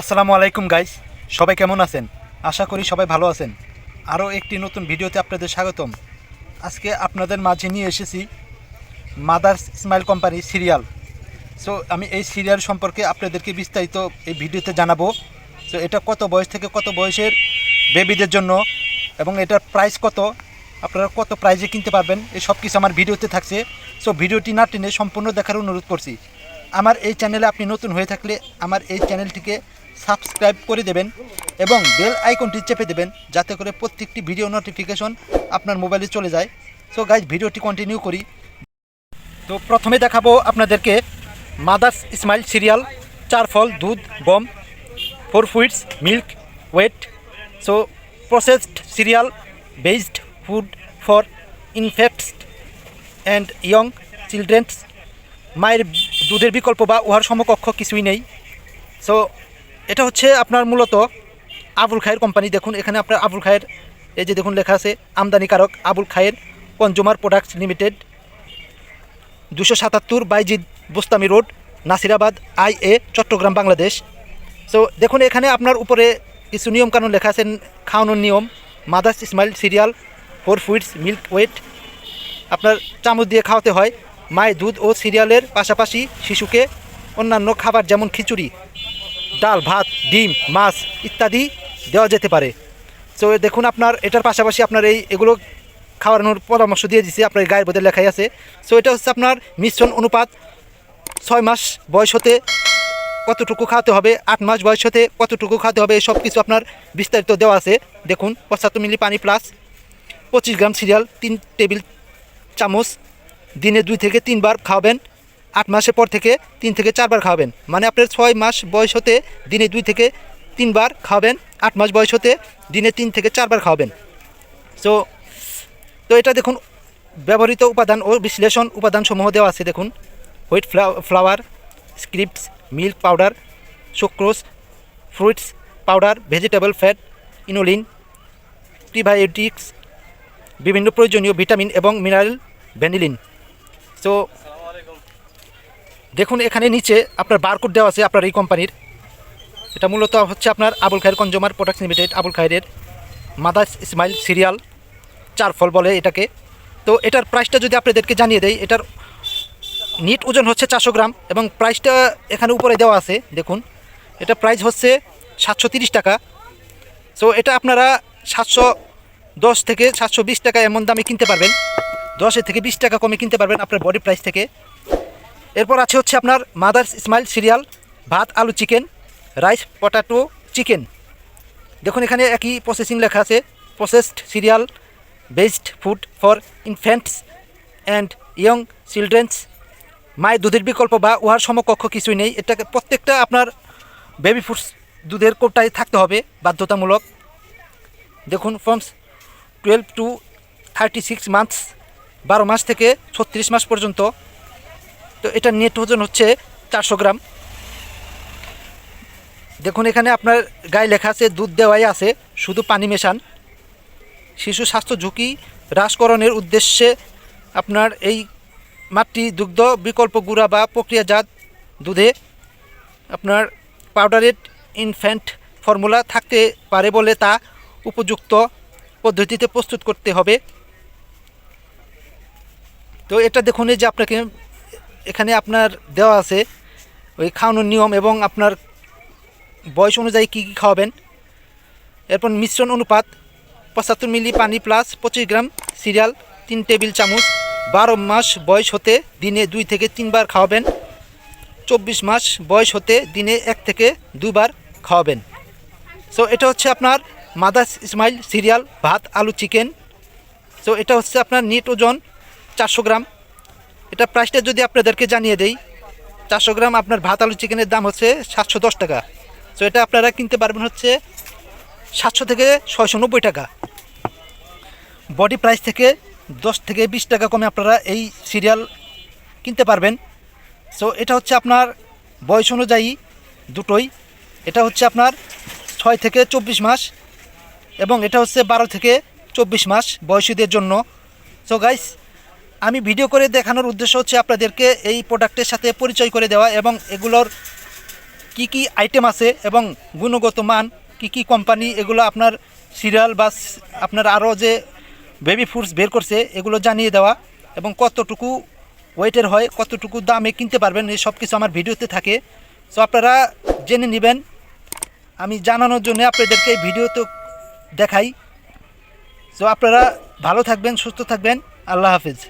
আসসালামু আলাইকুম গাইস সবাই কেমন আছেন? আশা করি সবাই ভালো আছেন। আরও একটি নতুন ভিডিওতে আপনাদের স্বাগতম। আজকে আপনাদের মাঝে নিয়ে এসেছি Mother's Smile company cereal so আমি এই সিরিয়াল সম্পর্কে আপনাদেরকে বিস্তারিত এই ভিডিওতে জানাব। সো এটা কত বয়স থেকে কত বয়সের বেবিদের জন্য এবং এটার প্রাইস কত? আপনারা কত প্রাইজে কিনতে পারবেন? এই সব কিছু আমার ভিডিওতে থাকছে। সো ভিডিওটি না টেনে সম্পূর্ণ দেখার অনুরোধ করছি। আমার এই চ্যানেলে আপনি নতুন হয়ে থাকলে আমার এই চ্যানেলটিকে সাবস্ক্রাইব করে দেবেন এবং বেল আইকনটি চেপে দেবেন যাতে করে প্রত্যেকটি ভিডিও নোটিফিকেশন আপনার মোবাইলে চলে যায়। সো গাইজ ভিডিওটি কন্টিনিউ করি। তো প্রথমে দেখাবো আপনাদেরকে মাদার্স স্মাইল সিরিয়াল চার ফল দুধ, গম, four fruits milk, wheat. So processed cereal based food for infants and young children's মায়ের দুধের বিকল্প বা উহার সমকক্ষ কিছুই নেই। সো এটা হচ্ছে আপনার মূলত আবুল খায়ের কোম্পানি। দেখুন, এখানে আপনার আবুল খায়ের, এই যে দেখুন লেখা আছে, আমদানিকারক Abul Khair consumer products limited, দুশো সাতাত্তর Bayazid Bostami road, Nasirabad, I A, Chattogram, Bangladesh. So দেখুন, এখানে আপনার উপরে কিছু নিয়মকানুন লেখা আছে, খাওয়ানোর নিয়ম, Mother's Smile cereal, four fruits milk wheat. আপনার চামচ দিয়ে খাওয়াতে হয়, মায়ের দুধ ও সিরিয়ালের পাশাপাশি শিশুকে অন্যান্য খাবার, যেমন খিচুড়ি। ডাল, ভাত, ডিম, মাছ ইত্যাদি দেওয়া যেতে পারে। সো দেখুন আপনার এটার পাশাপাশি আপনার এই এগুলো খাওয়ানোর পরামর্শ দিয়ে দিচ্ছে আপনার গায়ের বোধে লেখাই আছে। সো এটা হচ্ছে আপনার মিশ্রণ অনুপাত, ছয় মাস বয়স হতে কতটুকু খাওয়াতে হবে, আট মাস বয়স হতে কতটুকু খাওয়াতে হবে সব কিছু আপনার বিস্তারিত দেওয়া আছে। দেখুন, পঁচাত্তর মিলি পানি প্লাস পঁচিশ গ্রাম সিরিয়াল তিন টেবিল চামচ, দিনে দুই থেকে তিনবার খাওয়াবেন। আট মাসের পর থেকে তিন থেকে চারবার খাওয়াবেন। মানে আপনার ছয় মাস বয়স হতে দিনে দুই থেকে তিনবার খাওয়াবেন, আট মাস বয়স হতে দিনে তিন থেকে চারবার খাওয়াবেন। সো তো এটা দেখুন, ব্যবহৃত উপাদান ও বিশ্লেষণ উপাদানসমূহ দেওয়া আছে দেখুন। White flour scripts milk powder sucrose fruits powder vegetable fat inulin prebiotics বিভিন্ন প্রয়োজনীয় ভিটামিন এবং মিনারেল ভ্যানিলিন সো দেখুন, এখানে নিচে আপনার বারকোড দেওয়া আছে আপনার এই কোম্পানির এটা মূলত হচ্ছে আপনার Abul Khair consumer products limited Abul Khair Mother's Smile cereal চার ফল বলে এটাকে। তো এটার প্রাইসটা যদি আপনাদেরকে জানিয়ে দেয় এটার নিট ওজন হচ্ছে চারশো গ্রাম এবং প্রাইসটা এখানে উপরে দেওয়া আছে, দেখুন। এটা প্রাইস হচ্ছে সাতশো টাকা। সো এটা আপনারা সাতশো দশ থেকে সাতশো বিশ টাকা এমন দামে কিনতে পারবেন। দশের থেকে বিশ টাকা কমে কিনতে পারবেন আপনার বডি প্রাইস থেকে। এরপর আছে হচ্ছে আপনার মাদার্স স্মাইল সিরিয়াল, ভাত, আলু, চিকেন, রাইস, পটাটো, চিকেন। দেখুন এখানে একই প্রসেসিং লেখা আছে processed cereal based food for infants and young children's মায়ের দুধের বিকল্প বা উহার সমকক্ষ কিছুই নেই, এটাকে প্রত্যেকটা আপনার বেবি ফুডস দুধের কোটায় থাকতে হবে, বাধ্যতামূলক। দেখুন from twelve to thirty six months বারো মাস থেকে ছত্রিশ মাস পর্যন্ত। তো এটা নেট ওজন হচ্ছে চারশো গ্রাম। দেখুন, এখানে আপনার গায়ে লেখা আছে, দুধ দেওয়াই আছে, শুধু পানি মেশান। শিশু স্বাস্থ্য ঝুঁকি হ্রাসকরণের উদ্দেশ্যে আপনার এই মাতৃ দুগ্ধ বিকল্প গুঁড়া বা প্রক্রিয়াজাত দুধে আপনার পাউডারেড ইনফ্যান্ট ফর্মুলা থাকতে পারে বলে তা উপযুক্ত পদ্ধতিতে প্রস্তুত করতে হবে। তো এটা দেখুন যে আপনাকে এখানে আপনার দেওয়া আছে ওই খাওয়ানোর নিয়ম এবং আপনার বয়স অনুযায়ী কী কী খাওয়াবেন। এরপর মিশ্রণ অনুপাত পঁচাত্তর মিলি পানি প্লাস পঁচিশ গ্রাম সিরিয়াল, তিন টেবিল চামচ। বারো মাস বয়স হতে দিনে দুই থেকে তিনবার খাওয়াবেন। চব্বিশ মাস বয়স হতে দিনে এক থেকে দুবার খাওয়াবেন। সো এটা হচ্ছে আপনার মাদার্স ইসমাইল সিরিয়াল, ভাত, আলু, চিকেন। সো এটা হচ্ছে আপনার নিট ওজন চারশো গ্রাম। এটা প্রাইসটা যদি আপনাদেরকে জানিয়ে দেই, চারশো গ্রাম আপনার ভাত আলু চিকেনের দাম হচ্ছে সাতশো দশ টাকা। সো এটা আপনারা কিনতে পারবেন হচ্ছে সাতশো থেকে ছয়শো নব্বই টাকা। বডি প্রাইস থেকে দশ থেকে বিশ টাকা কমে আপনারা এই সিরিয়াল কিনতে পারবেন। সো এটা হচ্ছে আপনার বয়স অনুযায়ী দুটোই। এটা হচ্ছে আপনার ছয় থেকে চব্বিশ মাস এবং এটা হচ্ছে বারো থেকে চব্বিশ মাস বয়সীদের জন্য। সো গাইস আমি ভিডিও করে দেখানোর উদ্দেশ্য হচ্ছে আপনাদেরকে এই প্রোডাক্টের সাথে পরিচয় করে দেওয়া এবং এগুলোর কি কি আইটেম আছে এবং গুণগত মান, কি কি কোম্পানি এগুলো আপনার সিরিয়াল বা আপনার আরও যে বেবি ফুডস বের করছে, এগুলো জানিয়ে দেওয়া এবং কতটুকু ওয়েটের হয়, কতটুকু দামে কিনতে পারবেন, এই সব কিছু আমার ভিডিওতে থাকে। সো আপনারা জেনে নেবেন। আমি জানানোর জন্য আপনাদেরকে এই ভিডিও তো দেখাই। সো আপনারা ভালো থাকবেন, সুস্থ থাকবেন। আল্লাহ হাফিজ।